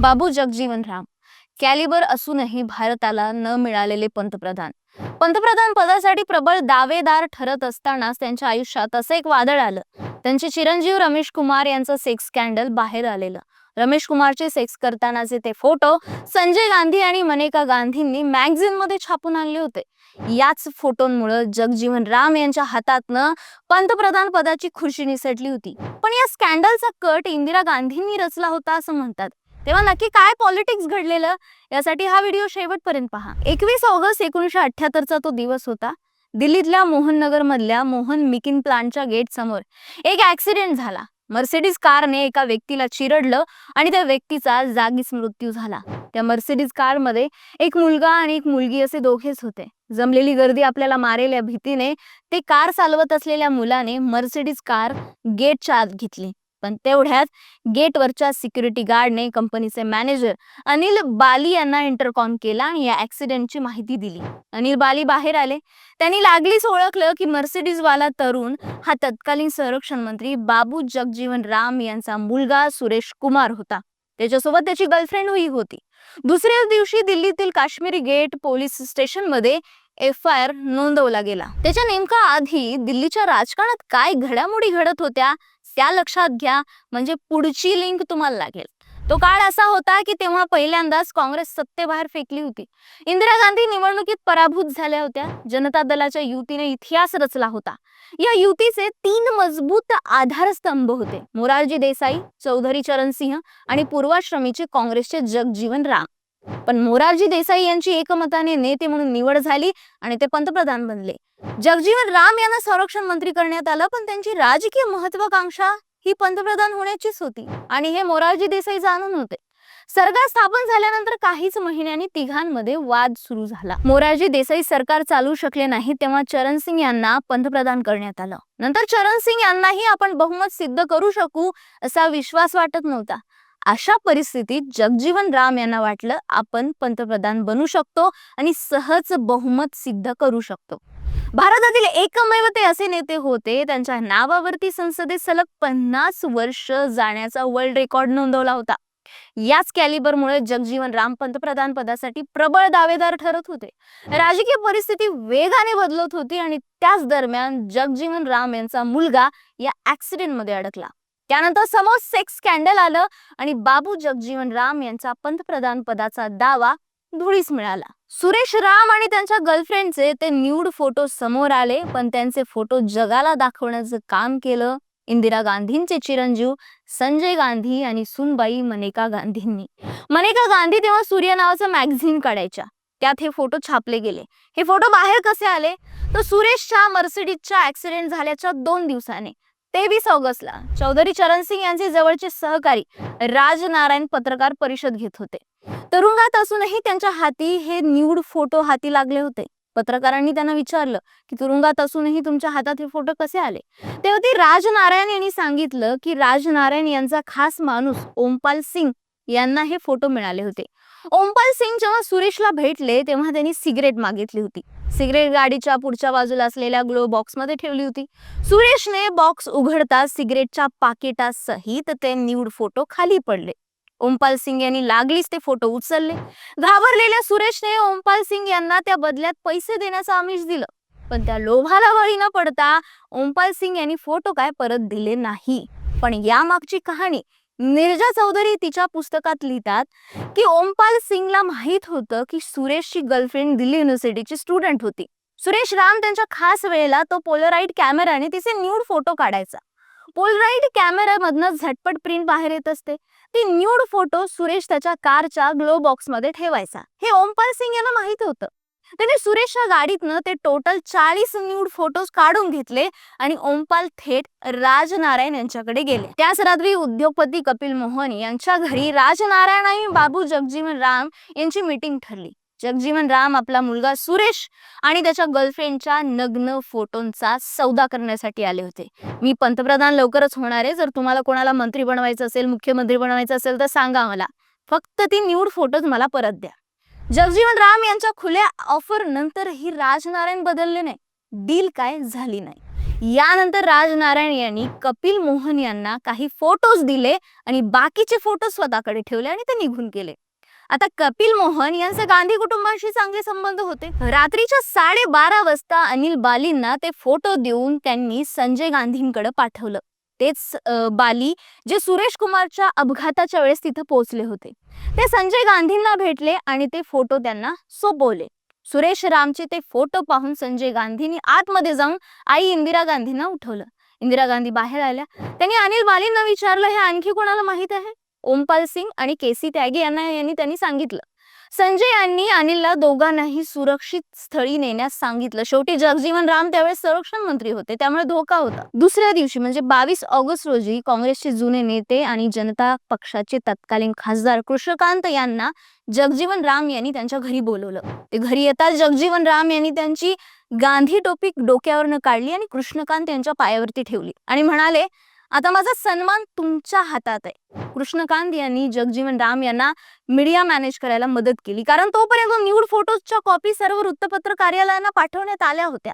बाबू Jagjivan Ram. Calibri असूनही भारताला न मिळालेले पंतप्रधान. पंतप्रधान पदासाठी प्रबळ दावेदार ठरत असतानाच त्यांच्या आयुष्यात असं एक वादळ आलं. त्यांचे चिरंजीव रमेश कुमार यांचं सेक्स स्कॅन्डल बाहेर आलेलं. रमेश कुमारचे सेक्स करतानाचे ते फोटो संजय गांधी आणि मनेका गांधींनी मॅगझिनमध्ये छापून आणले होते. याच फोटोंमुळे जगजीवन राम यांच्या हातातनं पंतप्रधान पदाची खुर्ची निसटली होती. पण या स्कॅन्डलचा कट इंदिरा गांधींनी रचला होता असं म्हणतात. तेव्हा नक्की काय पॉलिटिक्स घडलेलं यासाठी हा व्हिडिओ शेवटपर्यंत पहा. एकवीस ऑगस्ट एकोणीशे अठ्ठ्याहत्तरचा तो दिवस होता. दिल्लीतल्या मोहननगर मधल्या मोहन मिकिन प्लांटच्या गेट समोर एक ऍक्सिडेंट झाला. मर्सिडीज कारने एका व्यक्तीला चिरडलं आणि त्या व्यक्तीचा जागीच मृत्यू झाला. त्या मर्सिडीज कारमध्ये एक मुलगा आणि एक मुलगी असे दोघेच होते. जमलेली गर्दी आपल्याला मारेल या भीतीने ते कार चालवत असलेल्या मुलाने मर्सिडीज कार गेटच्या आत घेतली. पण तेवढ्यात गेटवरच्या सिक्युरिटी गार्डने कंपनीचे मॅनेजर अनिल बाली यांना इंटरकॉम केला आणि या ऍक्सिडेंटची माहिती दिली. अनिल बाली बाहेर आले. त्यांनी लागलीच ओळखलं की मर्सिडीजवाला तरुण हा तत्कालीन संरक्षण मंत्री बाबू जगजीवन राम यांचा मुलगा सुरेश कुमार होता. त्याच्यासोबत त्याची गर्लफ्रेंडही होती. दुसऱ्याच दिवशी दिल्लीतील काश्मीरी गेट पोलीस स्टेशनमध्ये एफ आय आर नोंदवला गेला. त्याच्या नेमका आधी दिल्लीच्या राजकारणात काय घडामोडी घडत होत्या त्या लक्षात घ्या म्हणजे पुढची लिंक तुम्हाला लागेल. तो काळ असा होता की तेव्हा पहिल्यांदाच काँग्रेस सत्तेबाहेर फेकली होती. इंदिरा गांधी निवडणुकीत पराभूत झाल्या होत्या. जनता दलाच्या युतीने इतिहास रचला होता. या युतीचे तीन मजबूत आधारस्तंभ होते. मोरारजी देसाई चौधरी चरण सिंह आणि पूर्वाश्रमीचे काँग्रेसचे जगजीवन राम. पण मोरारजी देसाई यांची एकमताने नेते म्हणून निवड झाली आणि ते पंतप्रधान बनले. जगजीवन राम यांना संरक्षण मंत्री करण्यात आलं पण त्यांची राजकीय महत्वाकांक्षा ही पंतप्रधान होण्याचीच होती आणि हे मोरारजी देसाई जाणून होते. सरकार स्थापन झाल्यानंतर काहीच महिन्यांनी तिघांमध्ये वाद सुरू झाला. मोरारजी देसाई सरकार चालू शकले नाही तेव्हा चरण सिंग यांना पंतप्रधान करण्यात आलं. नंतर चरण सिंग यांनाही आपण बहुमत सिद्ध करू शकू असा विश्वास वाटत नव्हता. अशा परिस्थितीत जगजीवन राम यांना वाटलं आपण पंतप्रधान बनू शकतो आणि सहज बहुमत सिद्ध करू शकतो. भारतातील एकमेव ते असे नेते होते त्यांच्या नावावरती संसदेत सलग पन्नास वर्ष जाण्याचा वर्ल्ड रेकॉर्ड नोंदवला होता. याच कॅलिबरमुळे जगजीवन राम पंतप्रधान पदासाठी प्रबळ दावेदार ठरत होते. राजकीय परिस्थिती वेगाने बदलत होती आणि त्याच दरम्यान जगजीवन राम यांचा मुलगा या ऍक्सिडेंटमध्ये अडकला. त्यानंतर समोर सेक्स स्कॅन्डल आलं आणि बाबू जगजीवन राम यांचा पंतप्रधान पदाचा दावा धुळीस मिळाला. सुरेश राम आणि त्यांच्या गर्लफ्रेंडचे ते न्यूड फोटो समोर आले पण त्यांचे फोटो जगाला दाखवण्याचं काम केलं. इंदिरा गांधींचे चिरंजीव संजय गांधी आणि सुनबाई मनेका गांधींनी. मनेका गांधी तेव्हा सूर्य नावाचं मॅगझिन काढायच्या. त्यात हे फोटो छापले गेले. हे फोटो बाहेर कसे आले? तर सुरेशच्या मर्सिडीजच्या ऍक्सिडेंट झाल्याच्या दोन दिवसाने. तेवीस ऑगस्टला चौधरी चरण सिंग यांचे जवळचे सहकारी राजनारायण पत्रकार परिषद घेत होते. तुरुंगात असूनही त्यांच्या हाती हे न्यूड फोटो हाती लागले होते. पत्रकारांनी त्यांना विचारलं की तुरुंगात असूनही तुमच्या हातात हे फोटो कसे आले? तेव्हा ते राजनारायण यांनी सांगितलं की राजनारायण यांचा खास माणूस ओमपाल सिंग यांना हे फोटो मिळाले होते. ओमपाल सिंग जेव्हा सुरेशला भेटले तेव्हा त्यांनी सिगरेट मागितली होती. सिगरेट गाडीच्या पुढच्या बाजूला असलेल्या ग्लो बॉक्समध्ये ठेवली होती. सुरेशने बॉक्स उघडता सिगरेटच्या पाकिटासहित ते न्यूड फोटो खाली पडले. ओमपाल सिंग यांनी लागलीच ते फोटो उचलले. घाबरलेल्या सुरेशने ओमपाल सिंग यांना त्या बदल्यात पैसे देण्याचं आमिष दिलं. पण त्या लोभाला बळी न पडता ओमपाल सिंग यांनी फोटो काय परत दिले नाही. पण यामागची कहाणी निर्जा चौधरी तिच्या पुस्तकात लिहितात की ओमपाल सिंगला माहीत होतं की सुरेशची गर्लफ्रेंड दिल्ली युनिव्हर्सिटीची स्टुडंट होती. सुरेश राम त्यांच्या खास वेळेला तो पोलराईड कॅमेराने तिचे न्यूड फोटो काढायचा. पोलराईड कॅमेरामधनं झटपट प्रिंट बाहेर येत असते. ती न्यूड फोटो सुरेश त्याच्या कारच्या ग्लो बॉक्समध्ये ठेवायचा. हे ओमपाल सिंग यांना माहीत होतं. त्याने सुरेशच्या गाडीतनं ते टोटल चाळीस न्यूड फोटोज काढून घेतले आणि ओमपाल थेट राजनारायण यांच्याकडे गेले. त्याच रात्री उद्योगपती कपिल मोहन यांच्या घरी राजनारायण आणि बाबू जगजीवन राम यांची मीटिंग ठरली. जगजीवन राम आपला मुलगा सुरेश आणि त्याच्या गर्लफ्रेंडच्या नग्न फोटोंचा सौदा करण्यासाठी आले होते. मी पंतप्रधान लवकरच होणार आहे. जर तुम्हाला कोणाला मंत्री बनवायचं असेल मुख्यमंत्री बनवायचं असेल तर सांगा मला. फक्त ती न्यूड फोटोज मला परत द्या. जगजीवन राम यांच्या खुल्या ऑफर नंतरही राजनारायण बदलले नाही डील काय झाली नाही. यानंतर राजनारायण यांनी कपिल मोहन यांना काही फोटोज दिले आणि बाकीचे फोटो स्वतःकडे ठेवले आणि ते निघून गेले. आता कपिल मोहन यांचे गांधी कुटुंबाशी चांगले संबंध होते. रात्रीच्या साडेबारा वाजता अनिल बालींना ते फोटो देऊन त्यांनी संजय गांधींकडे पाठवलं. तेच बाली जे सुरेश कुमारच्या अपघाताच्या वेळेस तिथं पोहोचले होते. ते संजय गांधींना भेटले आणि ते फोटो त्यांना सोपवले. सुरेश रामचे ते फोटो पाहून संजय गांधींनी आतमध्ये जाऊन आई इंदिरा गांधींना उठवलं. इंदिरा गांधी बाहेर आल्या. त्यांनी अनिल बालींना विचारलं हे आणखी कोणाला माहीत आहे? ओमपाल सिंग आणि केसी त्यागी यांना यांनी त्यांनी सांगितलं संजय यांनी अनिलला दोघांनाही सुरक्षित स्थळी नेण्यास सांगितलं. शेवटी जगजीवन राम त्यावेळेस संरक्षण मंत्री होते त्यामुळे धोका होता. दुसऱ्या दिवशी म्हणजे बावीस ऑगस्ट रोजी काँग्रेसचे जुने नेते आणि जनता पक्षाचे तत्कालीन खासदार कृष्णकांत यांना जगजीवन राम यांनी त्यांच्या घरी बोलवलं. ते घरी येताच जगजीवन राम यांनी त्यांची गांधी टोपी डोक्यावरनं काढली आणि कृष्णकांत यांच्या पायावरती ठेवली. आणि म्हणाले आता माझा सन्मान तुमच्या हातात आहे. कृष्णकांत यांनी जगजीवन राम यांना मीडिया मॅनेज करायला मदत केली. कारण तोपर्यंत न्यूड फोटोजच्या कॉपी सर्व वृत्तपत्र कार्यालयांना पाठवण्यात आल्या होत्या.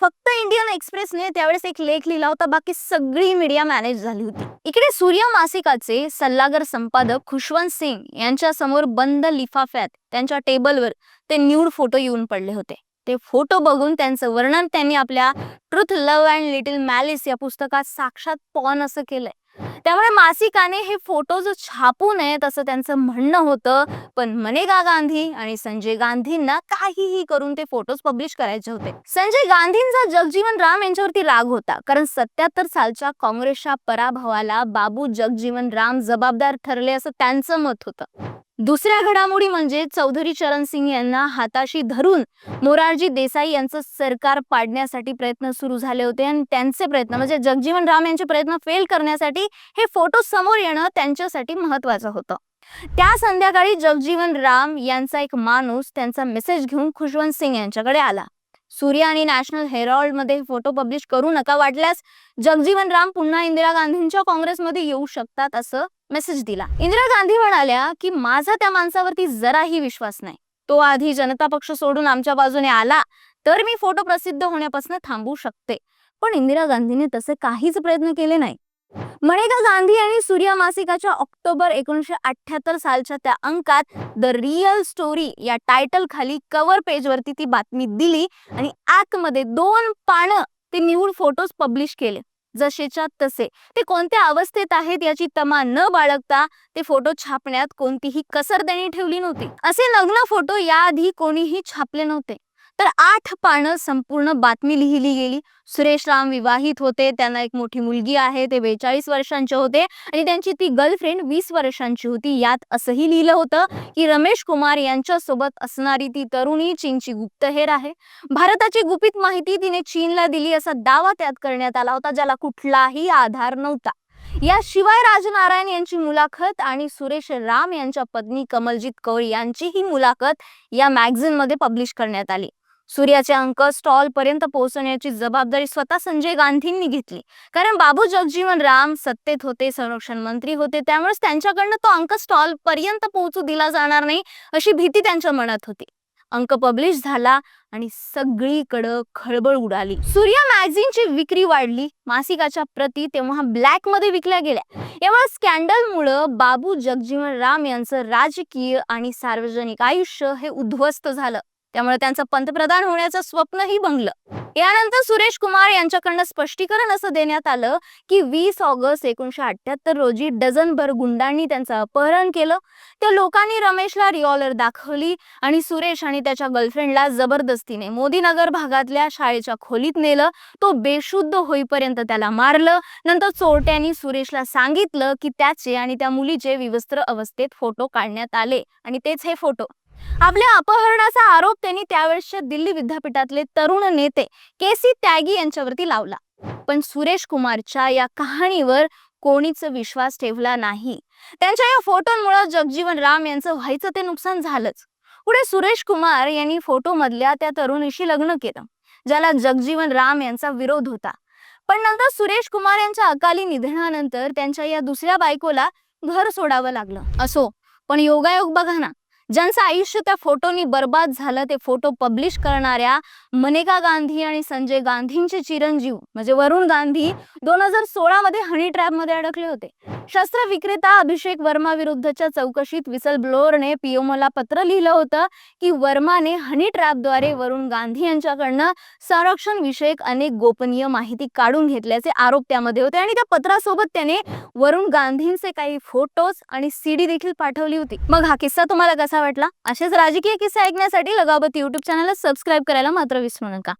फक्त इंडियन एक्सप्रेसने त्यावेळेस एक लेख लिहिला होता. बाकी सगळी मीडिया मॅनेज झाली होती. इकडे सूर्य मासिकाचे सल्लागार संपादक खुशवंत सिंग यांच्या समोर बंद लिफाफ्यात त्यांच्या टेबलवर ते न्यूड फोटो येऊन पडले होते. ते फोटो बघून त्यांचं वर्णन त्यांनी आपल्या truth love and little malice या पुस्तकात साक्षात पॉन असं केलंय. त्यामुळे मासिकाने हे फोटोज छापू नयेत असं त्यांचं म्हणणं होतं. पण मनेगा गांधी आणि संजय गांधींना काहीही करून ते फोटोज पब्लिश करायचे होते. संजय गांधींचा जगजीवन राम यांच्यावरती राग होता. कारण सत्याहत्तर सालच्या काँग्रेसच्या पराभवाला बाबू जगजीवन राम जबाबदार ठरले असं त्यांचं मत होतं. दुसऱ्या घडामोडी म्हणजे चौधरी चरण सिंग यांना हाताशी धरून मोरारजी देसाई यांचं सरकार पाडण्यासाठी प्रयत्न सुरू झाले होते आणि त्यांचे प्रयत्न म्हणजे जगजीवन राम यांचे प्रयत्न फेल करण्यासाठी हे फोटो समोर येणं त्यांच्यासाठी महत्वाचं होतं. त्या संध्याकाळी जगजीवन राम यांचा एक माणूस त्यांचा मेसेज घेऊन खुशवंत सिंग यांच्याकडे आला. सूर्य आणि नॅशनल हेरॉल्डमध्ये फोटो पब्लिश करू नका वाटल्यास जगजीवन राम पुन्हा इंदिरा गांधींच्या काँग्रेसमध्ये येऊ शकतात असं मेसेज दिला. इंदिरा गांधी म्हणाल्या की माझा त्या माणसावरती जराही विश्वास नाही. तो आधी जनता पक्ष सोडून आमच्या बाजूने आला तर मी फोटो प्रसिद्ध होण्यापासून थांबू शकते. पण इंदिरा गांधीने तसे काहीच प्रयत्न केले नाही. मनेका गांधी आणि सूर्य मासिकाच्या ऑक्टोबर एकोणीसशे अठ्याहत्तर सालच्या त्या अंकात द रिअल स्टोरी या टायटल खाली कव्हर पेजवरती ती बातमी दिली आणि आतमध्ये दोन पानं ते निवड फोटोज पब्लिश केले. जसेच्या तसे. ते कोणत्या अवस्थेत आहेत याची तमा न बाळगता ते फोटो छापण्यात कोणतीही कसर त्यांनी ठेवली नव्हती. असे नग्न फोटो याआधी कोणीही छापले नव्हते. तर आठ पानं संपूर्ण बातमी लिहिली गेली. सुरेश राम विवाहित होते. त्यांना एक मोठी मुलगी आहे. ते बेचाळीस वर्षांचे होते आणि त्यांची ती गर्लफ्रेंड वीस वर्षांची होती. यात असंही लिहिलं होतं की रमेश कुमार यांच्या सोबत असणारी ती तरुणी चीनची गुप्तहेर आहे. भारताची गुपित माहिती तिने चीनला दिली असा दावा त्यात करण्यात आला होता ज्याला कुठलाही आधार नव्हता. याशिवाय राजनारायण यांची मुलाखत आणि सुरेश राम यांच्या पत्नी कमलजीत कौर यांचीही मुलाखत या मॅगझिनमध्ये पब्लिश करण्यात आली. सूर्याचे अंक स्टॉल पर्यंत पोहोचवण्याची जबाबदारी स्वतः संजय गांधींनी घेतली. कारण बाबू जगजीवन राम सत्तेत होते संरक्षण मंत्री होते त्यामुळे त्यांच्याकडनं तो अंक स्टॉल पर्यंत पोहोचू दिला जाणार नाही अशी भीती त्यांच्या मनात होती. अंक पब्लिश झाला आणि सगळीकडं खळबळ उडाली. सूर्या मॅगझिनची विक्री वाढली. मासिकाच्या प्रती तेव्हा ब्लॅकमध्ये विकल्या गेल्या. यामुळे स्कॅन्डलमुळं बाबू जगजीवन राम यांचं राजकीय आणि सार्वजनिक आयुष्य हे उद्ध्वस्त झालं. त्यामुळे त्यांचं पंतप्रधान होण्याचं स्वप्नही भंगलं. यानंतर सुरेश कुमार यांच्याकडनं स्पष्टीकरण असं देण्यात आलं की वीस ऑगस्ट एकोणीशे अठ्याहत्तर रोजी डझनभर गुंडांनी त्यांचं अपहरण केलं. त्या लोकांनी रमेशला रिओलर दाखवली आणि सुरेश आणि त्याच्या गर्लफ्रेंडला जबरदस्तीने मोदीनगर भागातल्या शाळेच्या खोलीत नेलं. तो बेशुद्ध होईपर्यंत त्याला मारलं. नंतर चोरट्यांनी सुरेशला सांगितलं की त्याचे आणि त्या मुलीचे विवस्त्र अवस्थेत फोटो काढण्यात आले आणि तेच हे फोटो आपल्या अपहरणाचा आरोप त्यांनी त्यावेळेसच्या दिल्ली विद्यापीठातले तरुण नेते केसी त्यागी यांच्यावरती लावला. पण सुरेश कुमारच्या या कहाणीवर कोणीच विश्वास ठेवला नाही. त्यांच्या या फोटोंमुळे जगजीवन राम यांचं व्हायचं ते नुकसान झालंच. पुढे सुरेश कुमार यांनी फोटो मधल्या त्या तरुणीशी लग्न केलं ज्याला जगजीवन राम यांचा विरोध होता. पण नंतर सुरेश कुमार यांच्या अकाली निधनानंतर त्यांच्या या दुसऱ्या बायकोला घर सोडावं लागलं. असो पण योगायोग बघा ना. ज्यांचं आयुष्य त्या फोटोनी बर्बाद झालं ते फोटो पब्लिश करणाऱ्या मनेका गांधी आणि संजय गांधींचे चिरंजीव म्हणजे वरुण गांधी दोन हजार सोळा मध्ये हनी ट्रॅपमध्ये अडकले होते. शस्त्र विक्रेता अभिषेक वर्मा विरुद्धच्या चौकशीत विसल ब्लोअरने पीएमओला पत्र लिहिलं होतं की वर्माने हनी ट्रॅपद्वारे वरुण गांधी यांच्याकडनं संरक्षण विषयक अनेक गोपनीय माहिती काढून घेतल्याचे आरोप त्यामध्ये होते आणि त्या पत्रासोबत त्याने वरुण गांधींचे काही फोटोज आणि सीडी देखील पाठवली होती. मग हा किस्सा तुम्हाला कसा कसा वाटला. असेच राजकीय किस्से ऐकण्यासाठी लगावत युट्यूब चॅनलला सबस्क्राईब करायला मात्र विसरू नका.